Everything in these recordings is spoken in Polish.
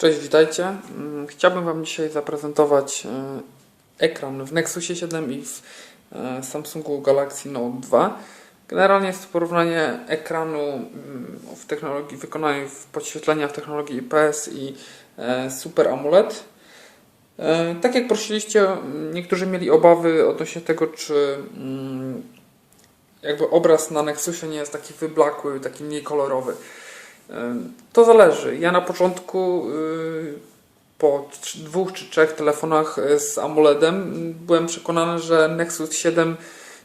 Cześć, witajcie. Mm, Chciałbym Wam dzisiaj zaprezentować e, ekran w Nexusie 7 i w e, Samsungu Galaxy Note 2. Generalnie jest to porównanie ekranu mm, w technologii, wykonaniu w podświetlenia w technologii IPS i e, Super AMOLED. E, Tak jak prosiliście, m, niektórzy mieli obawy odnośnie tego, czy mm, jakby obraz na Nexusie nie jest taki wyblakły, taki mniej kolorowy. To zależy. Ja na początku y, po dwóch czy trzech telefonach y, z AMOLEDem y, byłem przekonany, że Nexus 7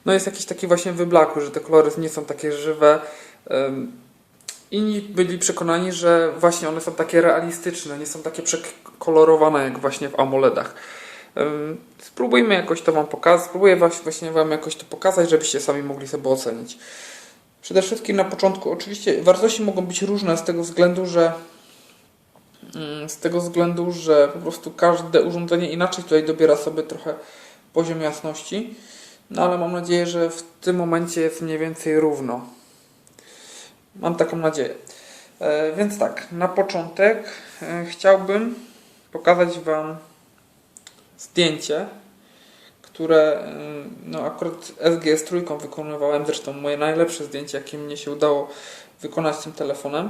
no jest jakiś taki właśnie wyblakły, że te kolory nie są takie żywe. Inni byli przekonani, że właśnie one są takie realistyczne, nie są takie przekolorowane jak właśnie w AMOLEDach. Spróbujmy jakoś to Wam pokazać, spróbuję właśnie Wam jakoś to pokazać, żebyście sami mogli sobie ocenić. Przede wszystkim na początku, oczywiście wartości mogą być różne z tego względu, że mm, z tego względu, że po prostu każde urządzenie inaczej tutaj dobiera sobie trochę poziom jasności. No ale mam nadzieję, że w tym momencie jest mniej więcej równo. Mam taką nadzieję. E, więc tak, na początek e, chciałbym pokazać Wam zdjęcie, które y, no akurat SGS trójką wykonywałem, zresztą moje najlepsze zdjęcie, jakie mnie się udało wykonać tym telefonem.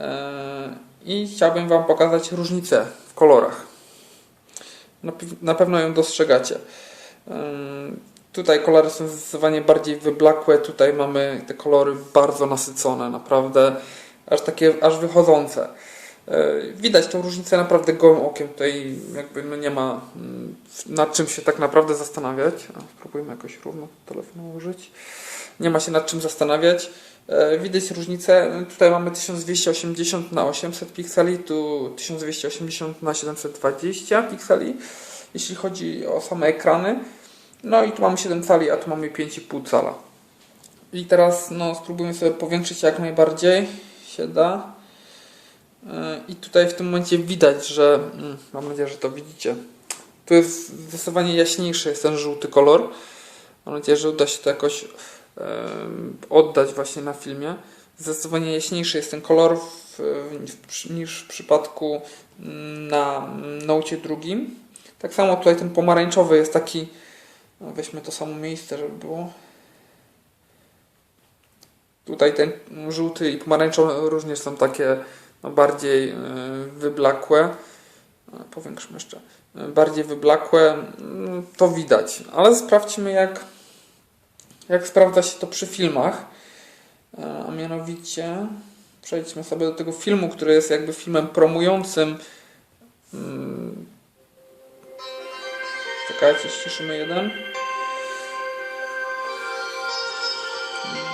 E, I chciałbym Wam pokazać różnicę w kolorach. Na, pe- na pewno ją dostrzegacie. Ym, Tutaj kolory są zdecydowanie bardziej wyblakłe, tutaj mamy te kolory bardzo nasycone, naprawdę aż takie, aż wychodzące. E, Widać tą różnicę naprawdę gołym okiem. Tutaj jakby no nie ma mm, nad czym się tak naprawdę zastanawiać. A, spróbujmy jakoś równo telefon użyć. Nie ma się nad czym zastanawiać. E, Widać różnicę. Tutaj mamy 1280 na 800 pikseli, tu 1280 na 720 pikseli, jeśli chodzi o same ekrany. No i tu mamy 7 cali, a tu mamy 5,5 cala. I teraz no, spróbujmy sobie powiększyć jak najbardziej się da. I tutaj w tym momencie widać, że mm, mam nadzieję, że to widzicie. Tu jest zdecydowanie jaśniejszy jest ten żółty kolor. Mam nadzieję, że uda się to jakoś oddać właśnie na filmie. Zdecydowanie jaśniejszy jest ten kolor w, w, niż w przypadku mm, na Note drugim. Tak samo tutaj ten pomarańczowy jest taki, no weźmy to samo miejsce, żeby było. Tutaj ten żółty i pomarańczowy również są takie no, bardziej y, wyblakłe. E, Powiększmy jeszcze. Y, Bardziej wyblakłe, to widać. Ale sprawdźmy, jak, jak sprawdza się to przy filmach. E, A mianowicie przejdźmy sobie do tego filmu, który jest jakby filmem promującym. mm, Czekajcie, ściszymy jeden.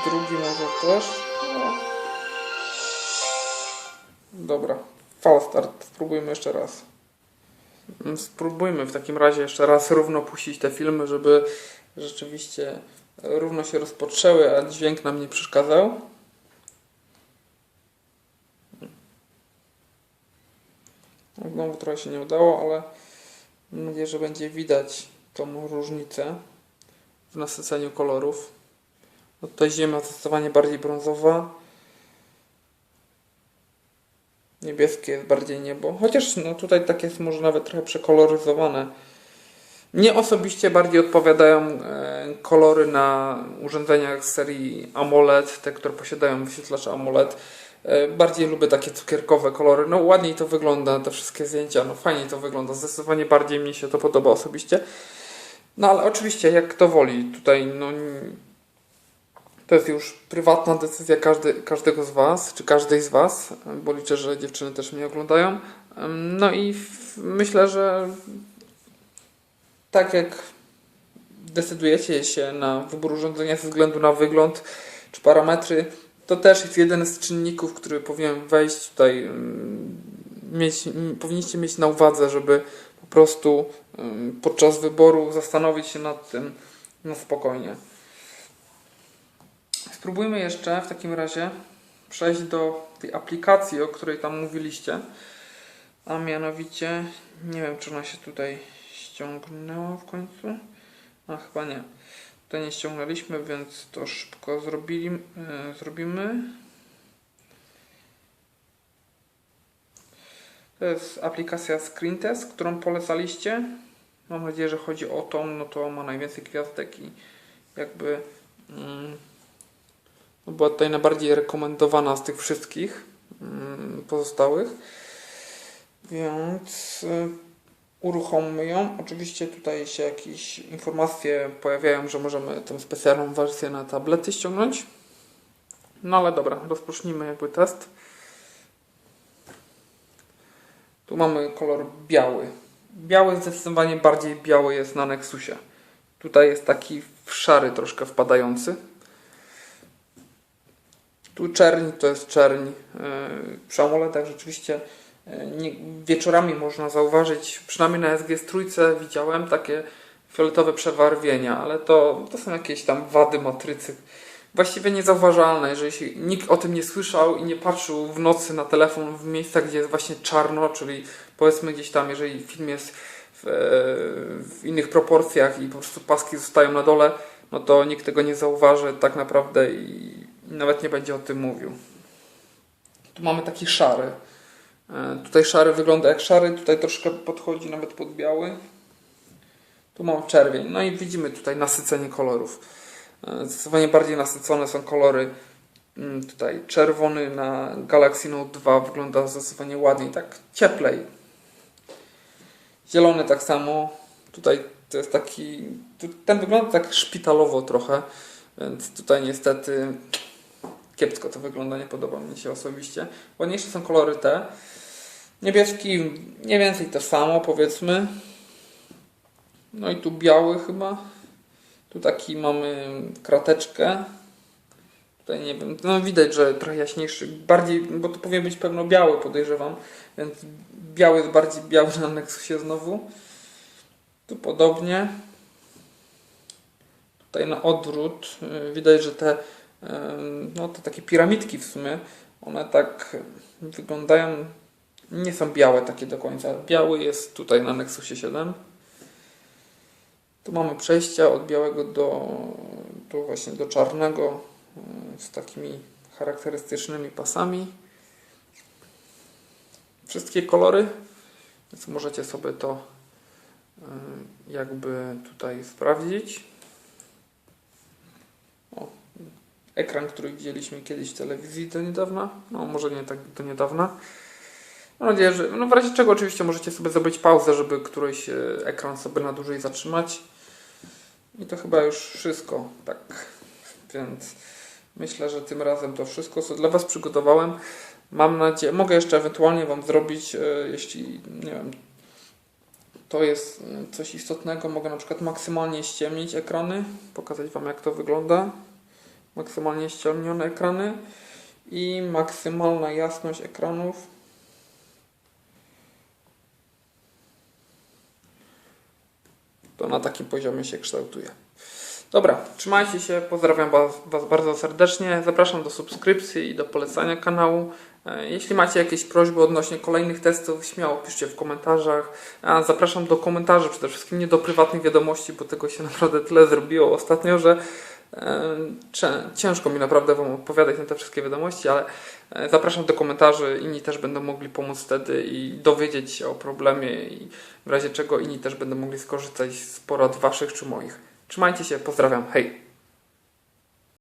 Drugi może też. No. Dobra, fal start. Spróbujmy jeszcze raz. Mm, Spróbujmy w takim razie jeszcze raz równo puścić te filmy, żeby rzeczywiście równo się rozpoczęły, a dźwięk nam nie przeszkadzał. No, Znowu trochę się nie udało, ale mam nadzieję, że będzie widać tą różnicę w nasyceniu kolorów. No tutaj ziemia zdecydowanie bardziej brązowa. Niebieskie jest bardziej niebo. Chociaż no tutaj tak jest może nawet trochę przekoloryzowane. Mnie osobiście bardziej odpowiadają e, kolory na urządzeniach z serii AMOLED, te, które posiadają wyświetlacze AMOLED. E, bardziej lubię takie cukierkowe kolory. No ładniej to wygląda, te wszystkie zdjęcia, no fajniej to wygląda. Zdecydowanie bardziej mi się to podoba osobiście. No ale oczywiście, jak kto woli. Tutaj no to jest już prywatna decyzja każdy, każdego z Was, czy każdej z Was, bo liczę, że dziewczyny też mnie oglądają. No i myślę, że tak jak decydujecie się na wybór urządzenia ze względu na wygląd czy parametry, to też jest jeden z czynników, który powinien wejść tutaj, mieć, powinniście mieć na uwadze, żeby po prostu podczas wyboru zastanowić się nad tym na spokojnie. Spróbujmy jeszcze w takim razie przejść do tej aplikacji, o której tam mówiliście. A mianowicie, nie wiem czy ona się tutaj ściągnęła w końcu. A chyba nie. Tutaj nie ściągnęliśmy, więc to szybko zrobili, e, zrobimy. To jest aplikacja Screentest, którą polecaliście. Mam nadzieję, że chodzi o tą, no to ma najwięcej gwiazdek i jakby mm, była tutaj najbardziej rekomendowana z tych wszystkich mm, pozostałych. Więc y, uruchommy ją. Oczywiście tutaj się jakieś informacje pojawiają, że możemy tę specjalną wersję na tablety ściągnąć. No ale dobra, rozpocznijmy jakby test. Tu mamy kolor biały. Biały zdecydowanie bardziej biały jest na Nexusie. Tutaj jest taki w szary troszkę wpadający. Tu czerń to jest czerń. Yy, Przy AMOLEDach rzeczywiście nie, wieczorami można zauważyć, przynajmniej na SGS trójce widziałem takie fioletowe przewarwienia, ale to, to są jakieś tam wady matrycy. Właściwie niezauważalne, jeżeli nikt o tym nie słyszał i nie patrzył w nocy na telefon w miejscach, gdzie jest właśnie czarno, czyli powiedzmy gdzieś tam, jeżeli film jest w, e, w innych proporcjach i po prostu paski zostają na dole, no to nikt tego nie zauważy tak naprawdę i nawet nie będzie o tym mówił. Tu mamy taki szary. E, Tutaj szary wygląda jak szary, tutaj troszkę podchodzi nawet pod biały. Tu mam czerwień. No i widzimy tutaj nasycenie kolorów. E, Zdecydowanie bardziej nasycone są kolory. Mm, Tutaj czerwony na Galaxy Note 2 wygląda zdecydowanie ładniej, tak cieplej. Zielony tak samo. Tutaj to jest taki. Ten wygląda tak szpitalowo trochę, więc tutaj niestety kiepsko to wygląda, nie podoba mi się osobiście. Ładniejsze są kolory te. Niebieski mniej więcej to samo, powiedzmy. No i tu biały chyba. Tu taki mamy krateczkę. Tutaj nie wiem, no widać, że trochę jaśniejszy, bardziej, bo to powinien być pewno biały, podejrzewam, więc biały jest bardziej biały na Nexusie znowu. Tu podobnie. Tutaj na odwrót y, widać, że te, no te takie piramidki w sumie, one tak wyglądają, nie są białe takie do końca. Biały jest tutaj na Nexusie 7. Tu mamy przejścia od białego do, do właśnie do czarnego z takimi charakterystycznymi pasami. Wszystkie kolory, więc możecie sobie to jakby tutaj sprawdzić. O, ekran, który widzieliśmy kiedyś w telewizji do niedawna, no może nie tak do niedawna. Mam nadzieję, że no w razie czego oczywiście możecie sobie zrobić pauzę, żeby któryś y, ekran sobie na dłużej zatrzymać. I to chyba już wszystko, tak. Więc myślę, że tym razem to wszystko, co dla Was przygotowałem. Mam nadzieję, mogę jeszcze ewentualnie Wam zrobić, e, jeśli nie wiem, to jest e, coś istotnego, mogę na przykład maksymalnie ściemnić ekrany, pokazać Wam jak to wygląda. Maksymalnie ściemnione ekrany i maksymalna jasność ekranów. To na takim poziomie się kształtuje. Dobra, trzymajcie się, pozdrawiam was, was bardzo serdecznie, zapraszam do subskrypcji i do polecania kanału. E, Jeśli macie jakieś prośby odnośnie kolejnych testów, śmiało piszcie w komentarzach. A zapraszam do komentarzy przede wszystkim, nie do prywatnych wiadomości, bo tego się naprawdę tyle zrobiło ostatnio, że ciężko mi naprawdę Wam odpowiadać na te wszystkie wiadomości, ale e, zapraszam do komentarzy, inni też będą mogli pomóc wtedy i dowiedzieć się o problemie i w razie czego inni też będą mogli skorzystać z porad Waszych czy moich. Trzymajcie się, pozdrawiam, hej!